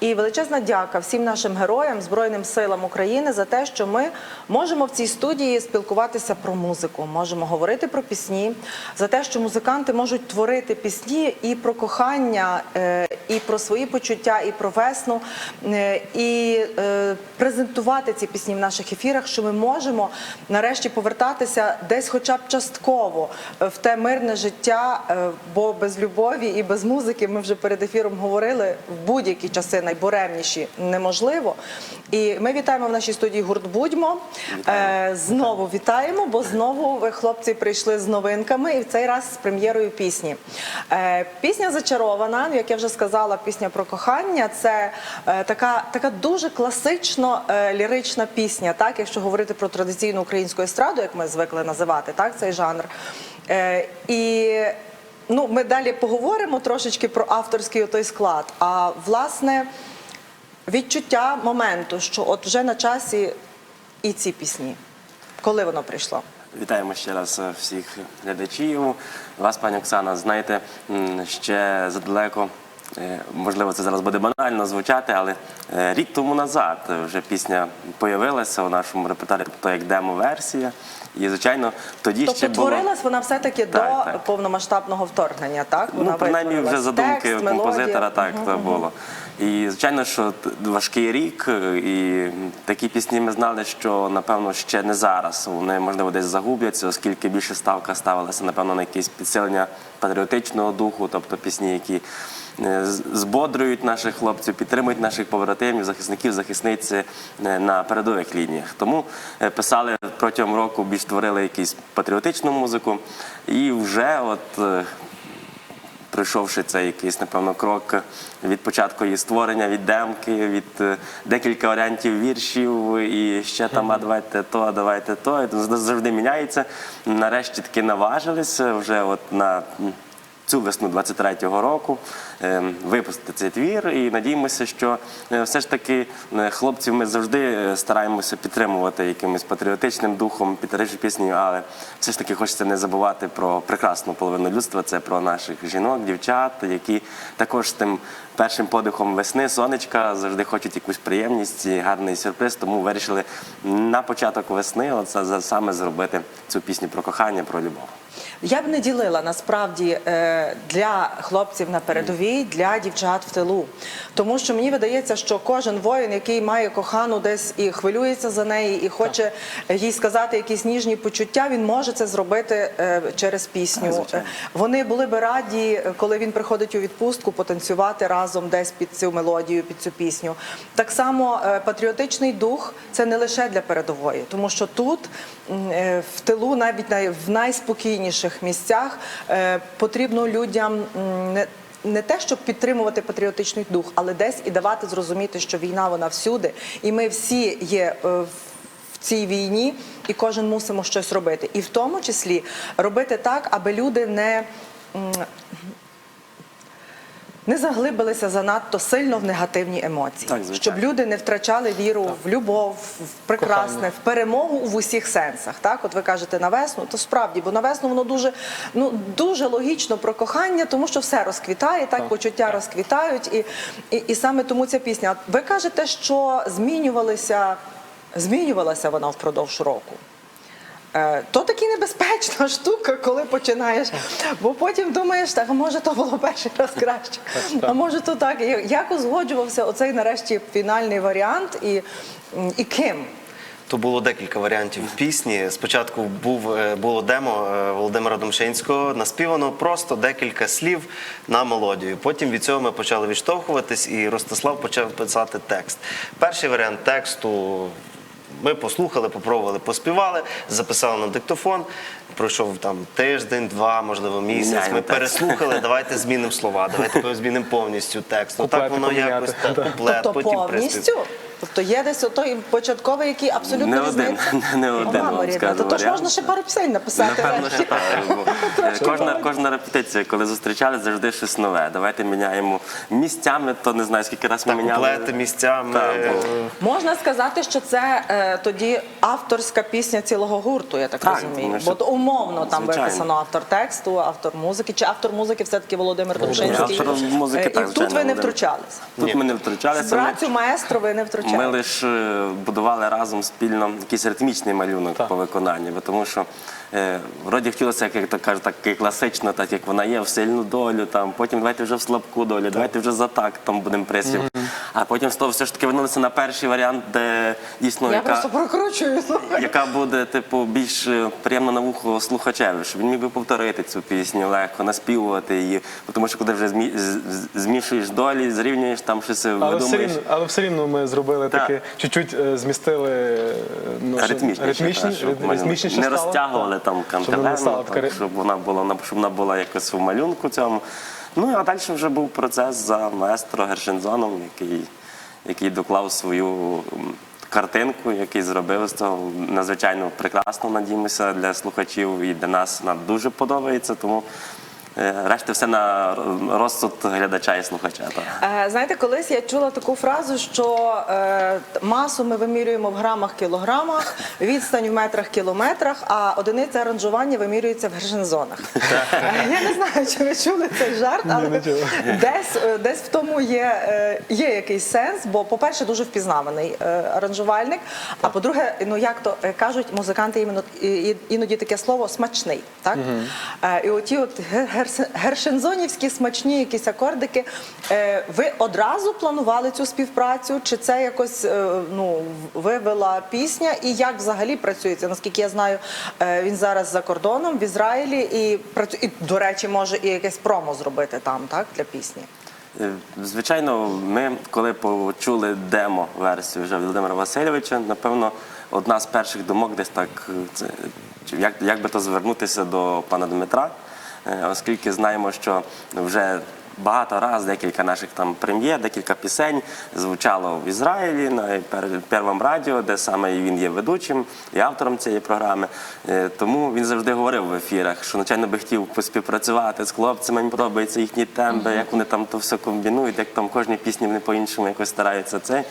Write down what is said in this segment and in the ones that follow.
і величезна дяка всім нашим героям, Збройним силам України за те, що ми можемо в цій студії спілкуватися про музику, можемо говорити про пісні, за те, що музиканти можуть творити пісні і про кохання, е, і про свої почуття, і про весну, е, і е, презентувати ці пісні в наших ефірах, що ми можемо нарешті повертатися десь, хоча б частково, в те мирне життя, бо без любові і без музики ми вже перед ефіром говорили в будь-які часи найбуремніші неможливо. І ми вітаємо в нашій студії гурт Будьмо. Е, Знову вітаємо, бо знову ви, хлопці прийшли з новинками і в цей раз з прем'єрою пісні. Е, Пісня зачарована, як я вже сказала, пісня про кохання. Це е, така, така дуже класично лірична пісня, так, якщо говорити про традиційну українську естраду, як ми звикли називати, так, цей жанр. І ну, ми далі поговоримо трошечки про авторський той склад. А власне відчуття моменту, що от вже на часі і ці пісні. Коли воно прийшло? Вітаємо ще раз е, всіх глядачів. Вас, пані Оксана, знаєте, ще задалеко. Е, Можливо, це зараз буде банально звучати, але е, рік тому назад вже пісня появилася у нашому репертуарі, тобто як демо-версія. І, звичайно, тоді ще Тобто було... творилась вона все-таки Так, до так. повномасштабного вторгнення, так? Вона Ну, принаймні, вже Текст, композитора мелодія. так то було. І звичайно, що важкий рік, і такі пісні ми знали, що напевно ще не зараз. Вони можливо десь загубляться, оскільки більше ставка ставилася, напевно, на якесь підсилення патріотичного духу, тобто пісні, які збодрюють наших хлопців, підтримують наших побратимів, захисників, захисниць е, на передових лініях. Тому е, писали протягом року, більш творили якусь патріотичну музику, і вже от. е, пройшовши цей якийсь, напевно, крок від початку її створення, від демки, від е, декілька варіантів віршів, і ще там, а давайте то, а давайте то. Завжди міняється. Нарешті таки наважилися вже от на цю весну 23-го року е, випустити цей твір. І надіємося, що е, все ж таки е, хлопців ми завжди е, стараємося підтримувати якимось патріотичним духом, підтримуючи пісню, але все ж таки хочеться не забувати про прекрасну половину людства. Це про наших жінок, дівчат, які також тим першим подихом весни, сонечка завжди хочуть якусь приємність і гарний сюрприз. Тому вирішили на початок весни оце саме зробити цю пісню про кохання, про любов. Я б не ділила насправді для хлопців на передовій, для дівчат в тилу. Тому що мені видається, що кожен воїн, який має кохану десь і хвилюється за неї, і хоче їй сказати якісь ніжні почуття, він може це зробити е, через пісню. Е, Вони були би раді, коли він приходить у відпустку, потанцювати разом десь під цю мелодію, під цю пісню. Так само е, патріотичний дух це не лише для передової, тому що тут в тилу, навіть в найспокійніших місцях, потрібно людям м, не. Те, щоб підтримувати патріотичний дух, але десь і давати зрозуміти, що війна вона всюди, і ми всі є е, в цій війні, і кожен мусимо щось робити. І в тому числі робити так, аби люди не. Не заглибилися занадто сильно в негативні емоції, Так, щоб люди не втрачали віру в любов, в прекрасне, в перемогу в усіх сенсах. Так, от ви кажете на весну, то справді, бо на весну воно дуже ну дуже логічно про кохання, тому що все розквітає, так, почуття розквітають, і, і, і саме тому ця пісня. Ви кажете, що змінювалися, змінювалася вона впродовж року. Е, То таки небезпечна штука, коли починаєш, бо потім думаєш, так може то було перший раз краще, а може то так. Як узгоджувався оцей нарешті фінальний варіант і, і ким? То було декілька варіантів пісні. Спочатку був е, було демо е, Володимира Домшинського, наспівано просто декілька слів на мелодію. Потім від цього ми почали відштовхуватись, і Ростислав почав писати текст. Перший варіант тексту. Ми послухали, попробували, поспівали, записали на диктофон. Пройшов там тиждень, два, можливо, місяць. Ми переслухали. Давайте змінимо слова, давайте змінимо повністю текст. Ну так воно якось так, куплет, Тобто потім повністю? Тобто є десь отой початковий, який абсолютно Не один, не один, вам скажу то тож можна ще пару пісень написати. Напевно, так. бо, е, Кожна, кожна репетиція, коли зустрічались, завжди щось нове. Давайте міняємо місцями, то не знаю, скільки разів ми Так, міняли. куплети місцями. Так, бо- Можна сказати, що це е, тоді авторська пісня цілого гурту, я так, Так, розумію. Бо що- умовно там виписано автор тексту, автор музики. Чи автор музики все-таки Володимир Домшинський? Автор музики, Е, так, І тут ви не втручалися. Тут ми не втручалися. Працю маестро ви не ми втручалися. лише будували разом спільно якийсь ритмічний малюнок по виконанні, бо тому що е, вроді хотілося, як то кажуть, так і класично, так як вона є, в сильну долю, там, потім давайте вже в слабку долю, давайте вже за так там будемо приспів. А потім з того все ж таки вернулися на перший варіант, де дійсно Я яка. просто прокручую. слухай. яка буде типу більш е, приємна на вухо слухачеві, щоб він міг би повторити цю пісню легко, наспівувати її. Бо Тому що коли вже змі- з- з- змішуєш долі, зрівнюєш там щось Але все, видумуєш. рівно, але все рівно ми зробили Так. таке, чуть-чуть е, змістили е, ну, щоб- Ритмічніше, ритмічні- так, щоб ми ритмічніше не стало. розтягували там Щоб не щоб вона була на- щоб вона була якось в малюнку цьому. Ну а далі вже був процес за маестро Гершензоном, який, який доклав свою картинку, який зробив з того надзвичайно прекрасно, надіємося, для слухачів і для нас вона дуже подобається. Тому решта все на розсуд глядача і слухача. Так. Е, Знаєте, колись я чула таку фразу, що е, масу ми вимірюємо в грамах, кілограмах, відстань в метрах, кілометрах, а одиниця аранжування вимірюється в гершензонах. Е, Я не знаю, чи ви чули цей жарт, але не десь, е, десь в тому є, е, є якийсь сенс, бо, по-перше, дуже впізнаваний е, аранжувальник. А по-друге, ну як то е, кажуть музиканти іноді таке слово смачний. Так? Е, І оті от гершензонівські смачні якісь акордики. Е, Ви одразу планували цю співпрацю? Чи це якось е, ну, вивела пісня? І як взагалі працюється? Наскільки я знаю, е, він зараз за кордоном в Ізраїлі і і, до речі, може і якесь промо зробити там, так, для пісні. Звичайно, ми, коли почули демо-версію вже Володимира Васильовича, напевно, одна з перших думок десь так, як, як би то звернутися до пана Дмитра, оскільки знаємо, що вже багато разів декілька наших там прем'єр, декілька пісень звучало в Ізраїлі на пер- Первому радіо, де саме він є ведучим і автором цієї програми. Е, Тому він завжди говорив в ефірах, що звичайно би хотів поспівпрацювати з хлопцями. Мені подобаються їхні тембри, як вони там то все комбінують, як там кожній пісні вони по-іншому якось стараються це.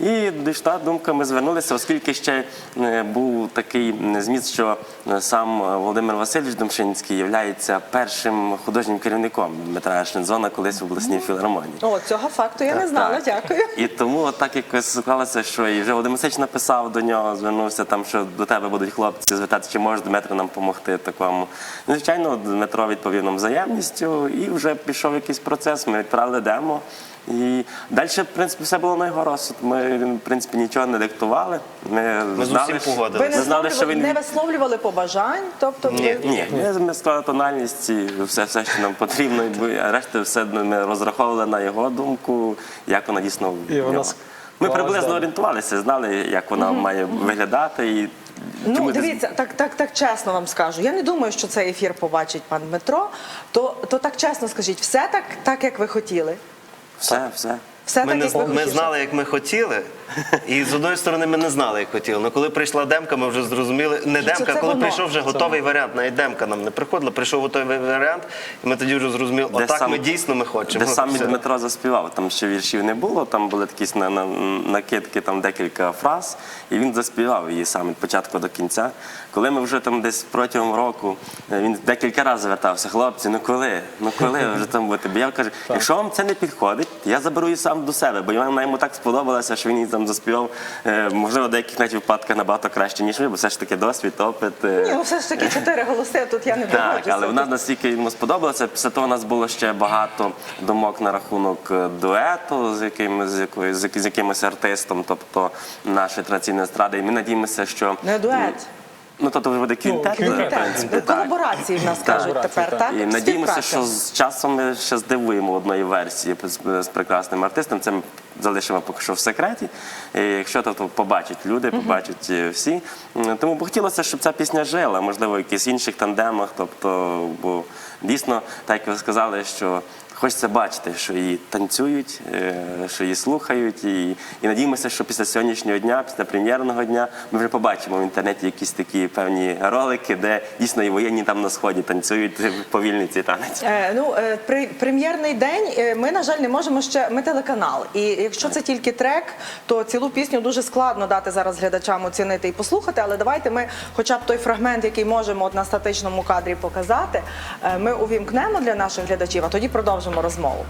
І дійшла думка, ми звернулися, оскільки ще е, був такий зміст, що е, сам е, Володимир Васильович Домшинський є першим художнім керівником Дмитра Шензона колись в обласній філармонії. О, цього факту я не знала. так. Дякую. І тому так якось склалося, що і вже Володимир Васильович написав до нього, звернувся там, що до тебе будуть хлопці звертатися, чи може Дмитро нам допомогти такому. Звичайно, Дмитро відповів нам взаємністю, і вже пішов якийсь процес. Ми відправили демо. І далі, в принципі, все було на його розсуд. Ми, в принципі, нічого не диктували. Ми, Ми знали, Ви не, знали, що він не висловлювали побажань, тобто Ні. ви- ні, ми, ми склали тональність і все, все, що нам потрібно, і решта все ми розраховували на його думку, як вона дійсно І вона нього. Ми приблизно орієнтувалися, знали, як вона має виглядати. І Ну, чому дивіться, так, так, так чесно вам скажу. Я не думаю, що цей ефір побачить пан Дмитро. То, то так чесно скажіть, все так, так як ви хотіли. Все, все. Все Ми, так, не, ми знали, як ми хотіли, і з одної сторони ми не знали, як хотіли. Але коли прийшла демка, ми вже зрозуміли. Не Що демка, це коли воно. прийшов вже готовий варіант, навіть демка нам не приходила, прийшов готовий варіант, і ми тоді вже зрозуміли, Де отак сам- ми дійсно ми хочемо. Де сам Все. Дмитро заспівав, там ще віршів не було, там були такі на, на, накидки, там декілька фраз, і він заспівав її сам від початку до кінця. Коли ми вже там десь протягом року, е, він декілька разів звертався, хлопці, ну коли? Ну коли ви вже там будете? Бо я кажу, якщо вам це не підходить, я заберу її сам до себе, бо вона йому так сподобалася, що він її там заспівав, е, можливо, в деяких навіть випадках набагато краще, ніж ми, бо все ж таки досвід, опит. е, Ні, ну все ж таки чотири голоси, тут я не так, але вона настільки йому сподобалася. Після того у нас було ще багато думок на рахунок е, дуету з якимось з якоюсь з, з якимось артистом, тобто нашої традиційної естради. І ми надіємося, що Не дует. Ну тобто вже буде квінтет, квінтет. в принципі. так. Колаборації в нас кажуть тепер, так. так? І надіємося, що з часом ми ще здивуємо одної версії з, з прекрасним артистом. Це ми залишимо поки що в секреті. І якщо то, то побачать люди, побачать е, всі. Тому б хотілося, щоб ця пісня жила, можливо, в якихось інших тандемах. Тобто, бо дійсно, так як ви сказали, що. Хочеться бачити, що її танцюють, е, що її слухають. І, і надіємося, що після сьогоднішнього дня, після прем'єрного дня, ми вже побачимо в інтернеті якісь такі певні ролики, де дійсно і воєнні там на сході танцюють повільний цей танець. Е, ну, е, при, прем'єрний день е, ми, на жаль, не можемо ще. Ми телеканал. І якщо це тільки трек, то цілу пісню дуже складно дати зараз глядачам оцінити і послухати. Але давайте ми, хоча б той фрагмент, який можемо на статичному кадрі показати, ми увімкнемо для наших глядачів, а тоді продовжимо розмову.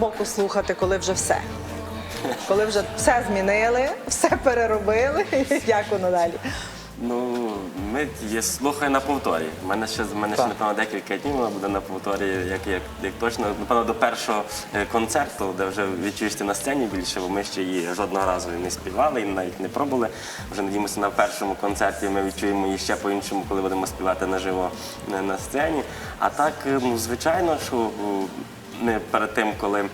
Збоку слухати, коли вже все? Коли вже все змінили, все переробили, як воно далі? Ну, ми є слухаю на повторі. У мене ще в мене ще напевно декілька днів воно буде на повторі, як, як, як точно, напевно, до першого е, концерту, де вже відчуєш ти на сцені більше, бо ми ще її жодного разу не співали і навіть не пробували. Вже надіємося на першому концерті. Ми відчуємо її ще по-іншому, коли будемо співати наживо е, на сцені. А так, е, ну, звичайно, що. Перед тим, коли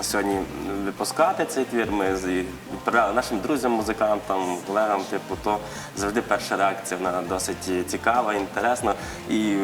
сьогодні випускати цей твір, ми відправляли нашим друзям, музикантам, колегам, типу, то завжди перша реакція вона досить цікава, інтересна. І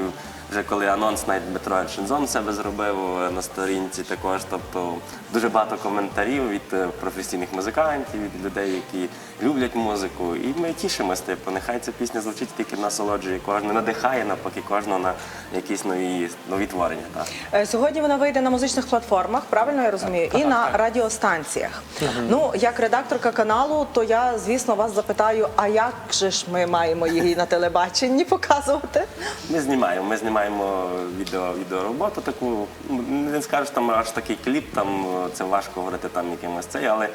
вже коли анонс навіть Дмитро Ельшинзон себе зробив е, на сторінці також, тобто дуже багато коментарів від е, професійних музикантів, від людей, які люблять музику. І ми тішимося, типу, нехай ця пісня звучить тільки насолоджує кожного, надихає навпаки кожного на якісь нові, нові творення. Так. Е, Сьогодні вона вийде на музичних платформах, правильно я розумію, і на радіостанціях. Ну, як редакторка каналу, то я, звісно, вас запитаю, а як же ж ми маємо її на телебаченні показувати? Ми знімаємо. Ми знімаємо відео, відеороботу таку. Ну, Не скажеш там аж такий кліп, там е, це важко говорити там якимось цей, але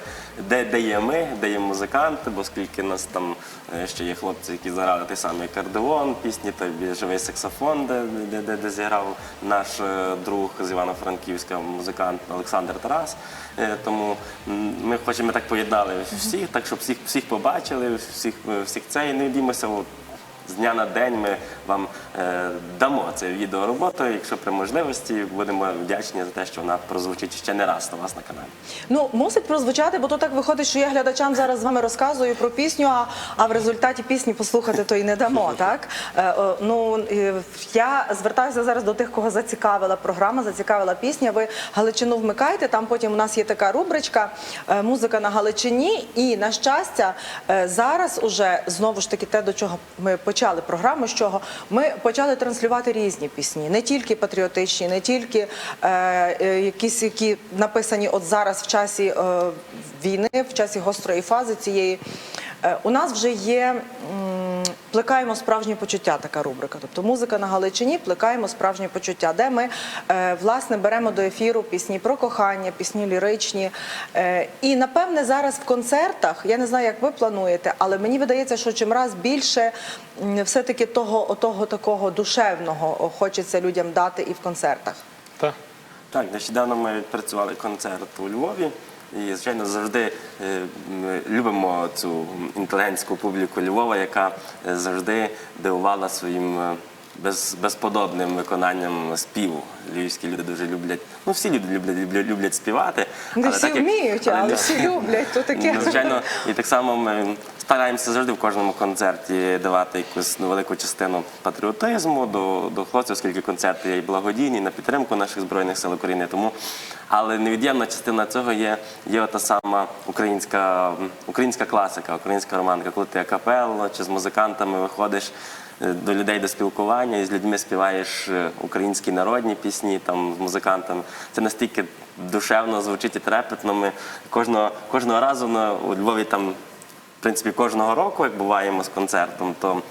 де, де є ми, де є музиканти, бо оскільки нас там е, ще є хлопці, які заграли той самий кардеон, пісні, той живий саксофон, де, де, де, де зіграв наш е, друг з Івано-Франківська музикант Олександр Тарас. Тому ми хочемо так поєднали всіх, так щоб всіх всіх побачили, всіх всіх це і не дімося. з дня на день ми вам дамо це відеороботу. Якщо при можливості будемо вдячні за те, що вона прозвучить ще не раз у вас на каналі. Ну, мусить прозвучати, бо то так виходить, що я глядачам зараз з вами розказую про пісню, а, а в результаті пісні послухати то і не дамо, так? Е, ну, е, я звертаюся зараз до тих, кого зацікавила програма, зацікавила пісня. Ви Галичину вмикаєте, там потім у нас є така рубричка е, «Музика на Галичині». І, на щастя, е, зараз уже, знову ж таки, те, до чого ми почали програму, з чого ми почали транслювати різні пісні, не тільки патріотичні, не тільки е, е, якісь, які написані от зараз в часі е, війни, в часі гострої фази цієї. Е, у нас вже є м, плекаємо справжні почуття, така рубрика. Тобто музика на Галичині, плекаємо справжні почуття, де ми е, власне беремо до ефіру пісні про кохання, пісні ліричні. Е, і напевне зараз в концертах, я не знаю, як ви плануєте, але мені видається, що чим раз більше все-таки того, того такого душевного хочеться людям дати і в концертах. Так. Так, нещодавно ми відпрацювали концерт у Львові. І, звичайно, завжди е, любимо цю інтелігентську публіку Львова, яка е, завжди дивувала своїм е, без, безподобним виконанням співу. Львівські люди дуже люблять. Ну, всі люди люблять, люблять, люблять співати. Не всі так як- вміють, але всі люблять. То таке. Ну, Звичайно, і так само ми стараємося завжди в кожному концерті давати якусь велику частину патріотизму до, до хлопців, оскільки концерти є благодійні на підтримку наших збройних сил України. Тому, але невід'ємна частина цього є, є та сама українська, українська класика, українська романтика, коли ти акапелло чи з музикантами виходиш е, до людей до спілкування і з людьми співаєш е, українські народні пісні там з музикантами. Це настільки душевно звучить і трепетно. Ми кожного, кожного разу на у Львові там, в принципі, кожного року, як буваємо з концертом, то.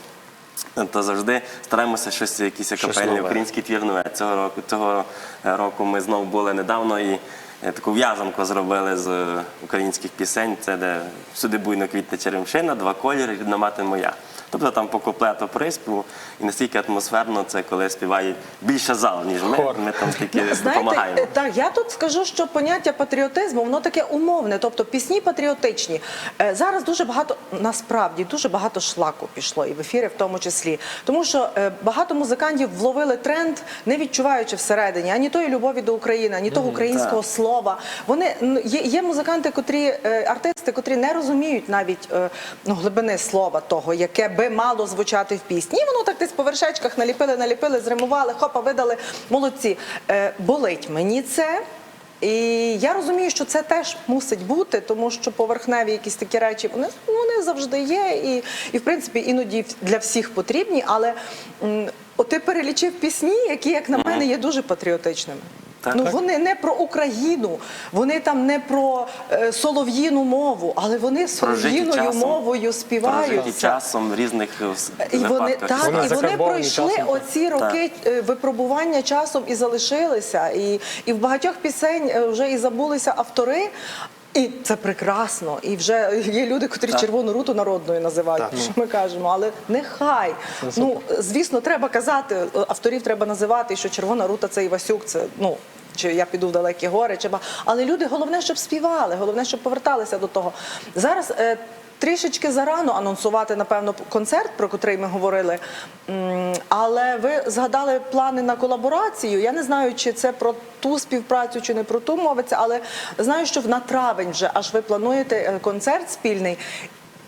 То завжди стараємося щось, якісь акапельні нове. українські твір нове. Цього року, цього року ми знову були недавно і е, таку в'язанку зробили з е, українських пісень. Це де всюди буйно квітне черемшина, два кольори, рідна мати моя. Тобто там по куплету приспіву і настільки атмосферно це, коли співає більше зал, ніж ми. Хор. Ми там тільки допомагаємо. е, так, я тут скажу, що поняття патріотизму воно таке умовне, тобто пісні патріотичні. Е, Зараз дуже багато, насправді, дуже багато шлаку пішло і в ефірі в тому числі. Тому що е, багато музикантів вловили тренд, не відчуваючи всередині ані тої любові до України, ані того українського слова. Вони н- є, є музиканти, котрі е, артисти, котрі не розуміють навіть е, ну, глибини слова того, яке би мало звучати в пісні. І воно так десь по вершечках наліпили, наліпили, зримували, хопа, видали. Молодці. Е, болить мені це. І я розумію, що це теж мусить бути, тому що поверхневі якісь такі речі вони, вони завжди є, і, і в принципі іноді для всіх потрібні. Але м, от ти перелічив пісні, які, як на мене, є дуже патріотичними. Так. ну Так. вони не про Україну, вони там не про е, солов'їну мову, але вони солов'їною часом. мовою Прожиті часом різних е, І вони так, Вони і вони пройшли часом. оці роки так. випробування часом і залишилися. І, і в багатьох пісень е, вже і забулися автори. І це прекрасно. І вже є люди, котрі червону руту народною називають, що ми кажемо. Але нехай. Ну звісно, треба казати, е, авторів треба називати, що червона рута це Івасюк, це ну. Чи я піду в далекі гори, чи ба. Але люди головне, щоб співали, головне, щоб поверталися до того. Зараз е, Трішечки зарано анонсувати, напевно, концерт, про котрий ми говорили. Але ви згадали плани на колаборацію. Я не знаю, чи це про ту співпрацю, чи не про ту мовиться, але знаю, що на травень вже аж ви плануєте е, концерт спільний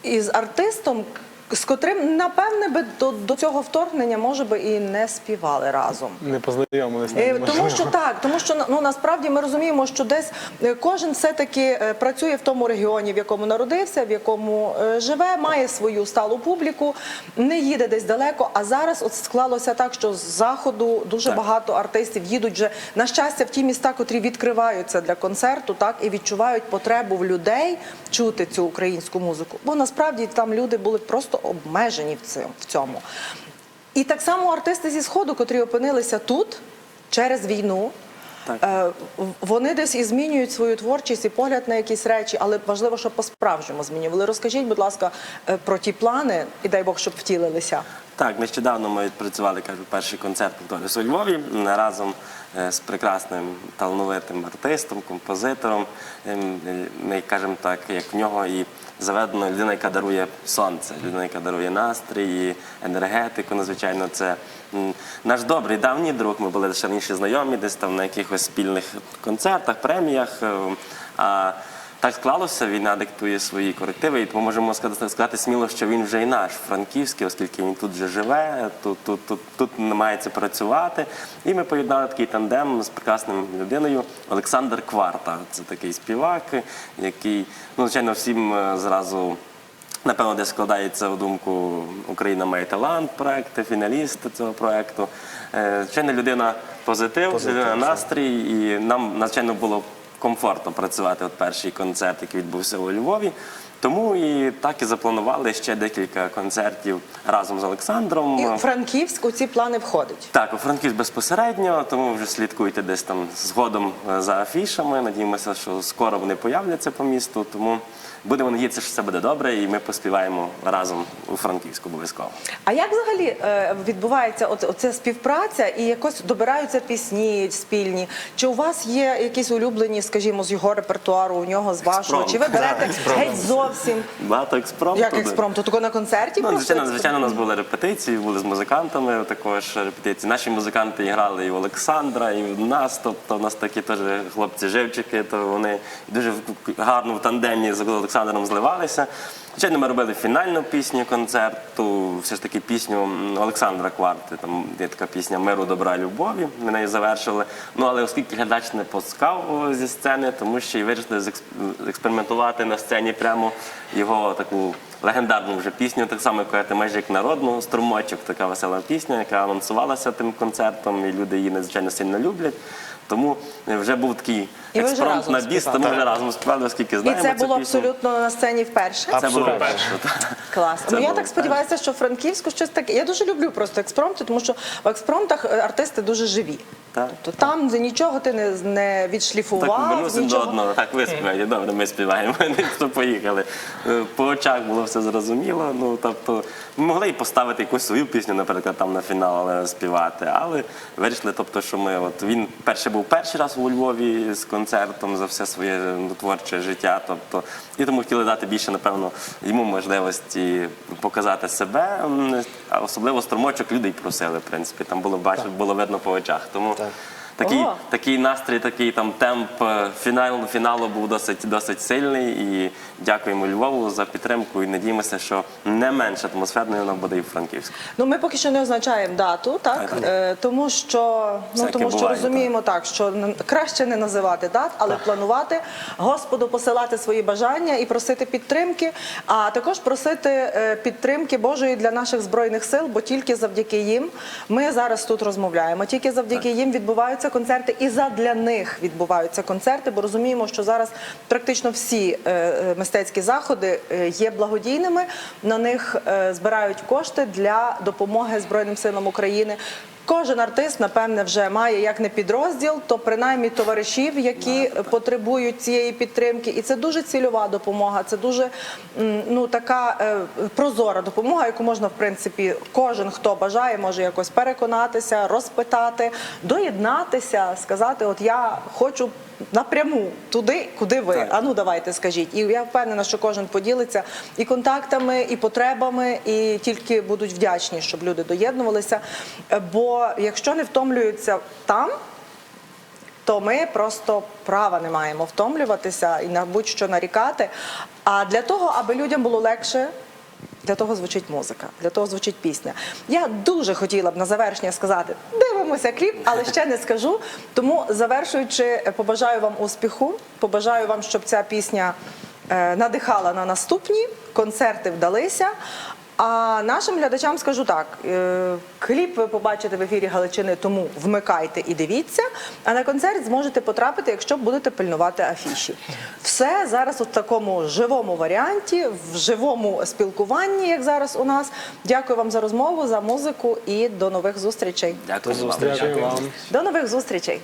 із артистом, з котрим, напевне, би до, до цього вторгнення, може би, і не співали разом. Не познайомились. Е, Тому що так, тому що ну насправді ми розуміємо, що десь е, кожен все-таки е, працює в тому регіоні, в якому народився, в якому живе, має свою сталу публіку, не їде десь далеко. А зараз от склалося так, що з заходу дуже Так. багато артистів їдуть вже на щастя в ті міста, котрі відкриваються для концерту, так і відчувають потребу в людей чути цю українську музику. Бо насправді там люди були просто обмежені в цьому-. І так само артисти зі сходу, котрі опинилися тут через війну. Так. е, Вони десь і змінюють свою творчість і погляд на якісь речі, але важливо, щоб по-справжньому змінювали. Розкажіть, будь ласка, е, про ті плани, і дай Бог, щоб втілилися. Так, нещодавно ми відпрацювали кажу, перший концерт у Львові разом з прекрасним талановитим артистом, композитором. Ем, е, Ми кажемо так, як в нього і заведено людина, яка дарує сонце, людина, яка дарує настрій, і енергетику. Надзвичайно, це наш добрий давній друг. Ми були ще раніше знайомі, десь там на якихось спільних концертах, преміях. е, А так склалося, війна диктує свої корективи, і тому можемо сказати, сміло, що він вже і наш франківський, оскільки він тут вже живе, тут, тут, тут, тут намагається працювати. І ми поєднали такий тандем з прекрасною людиною Олександр Кварта. Це такий співак, який, ну, звичайно, всім е, зразу. Напевно, десь складається у думку Україна має талант проект, фіналіст цього проекту. Е, Звичайно, людина позитив, Позитив, людина настрій, і нам надзвичайно було комфортно працювати. От перший концерт, який відбувся у Львові. Тому і так і запланували ще декілька концертів разом з Олександром. І Франківськ у ці плани входить. Так, у Франківськ безпосередньо, тому вже слідкуйте десь там згодом е, за афішами. Надіємося, що скоро вони появляться по місту. Тому будемо надіятися, що все буде добре, і ми поспіваємо разом у Франківську обов'язково. А як взагалі е, відбувається от, оця співпраця і якось добираються пісні спільні? Чи у вас є якісь улюблені, скажімо, з його репертуару, у нього з вашого? Експромт. Чи ви берете геть зовсім? Багато експромту. Як експромту? Тільки на концерті Ну, просто? звичайно, звичайно, у нас були репетиції, були з музикантами також репетиції. Наші музиканти грали і у Олександра, і в нас. Тобто, у нас такі теж хлопці-живчики, то вони дуже гарно в тандемі з Олександром зливалися. Звичайно, ми робили фінальну пісню концерту, все ж таки пісню Олександра Кварти. Там є така пісня Миру, добра, любові. Ми неї завершили. Ну але оскільки глядач не пускав зі сцени, тому що і вирішили експериментувати на сцені прямо його таку легендарну вже пісню, так само ти майже як народну струмочок, така весела пісня, яка анонсувалася тим концертом, і люди її надзвичайно сильно люблять. Тому е, вже був такий І ви вже експромт разом на біс, співали. тому вже разом співали, оскільки І знаємо це цю було пісню. абсолютно на сцені вперше. Це було Абсолютно. перше. так. Клас. Це ну я було так сподіваюся, що Франківську щось таке. Я дуже люблю просто експромти, тому що в експромтах е, артисти дуже живі. Так. То там нічого ти не, не відшліфував. Так вернувся до одного. Так, ви співаєте, добре, ми співаємо. Ми поїхали. Е, По очах було все зрозуміло. Ну тобто, ми могли і поставити якусь свою пісню, наприклад, там на фінал але співати. Але вирішили, тобто, що ми от він перше був перший раз у Львові з концертом за все своє ну, творче життя. Тобто, і тому хотіли дати більше, напевно, йому можливості показати себе. А особливо струмочок людей просили, в принципі. Там було бачити, було видно по очах. Тому так такий, О. такий настрій, такий там темп е, фіналу, фіналу був досить, досить сильний. І дякуємо Львову за підтримку. І надіємося, що не менш атмосферною вона буде і в Франківську. Ну, ми поки що не означаємо дату, так? Так. Е, тому що, ну, тому що буває, розуміємо так, що н- краще не називати дат, але планувати, Господу посилати свої бажання і просити підтримки, а також просити е, підтримки Божої для наших збройних сил, бо тільки завдяки їм ми зараз тут розмовляємо. Тільки завдяки їм відбуваються концерти, і задля них відбуваються концерти, бо розуміємо, що зараз практично всі е, е, мистецькі заходи е, є благодійними. На них збирають кошти для допомоги Збройним силам України. Кожен артист, напевне, вже має як не підрозділ, то принаймні товаришів, які потребують цієї підтримки. І це дуже цільова допомога. Це дуже ну така е, прозора допомога, яку можна в принципі кожен, хто бажає, може якось переконатися, розпитати, доєднатися, сказати: От я хочу напряму туди, куди ви. Так. А ну давайте скажіть. І я впевнена, що кожен поділиться і контактами, і потребами, і тільки будуть вдячні, щоб люди доєднувалися. Бо якщо не втомлюються там. То ми просто права не маємо втомлюватися і на будь-що нарікати. А для того, аби людям було легше, для того звучить музика, для того звучить пісня. Я дуже хотіла б на завершення сказати: дивимося кліп, але ще не скажу. Тому завершуючи, е, побажаю вам успіху, побажаю вам, щоб ця пісня е, надихала на наступні, концерти вдалися. А нашим глядачам скажу так: е, кліп ви побачите в ефірі Галичини, тому вмикайте і дивіться. А на концерт зможете потрапити, якщо будете пильнувати афіші. Все зараз у такому живому варіанті, в живому спілкуванні, як зараз у нас. Дякую вам за розмову, за музику і до нових зустрічей. Дякую. Дякую вам. До нових зустрічей.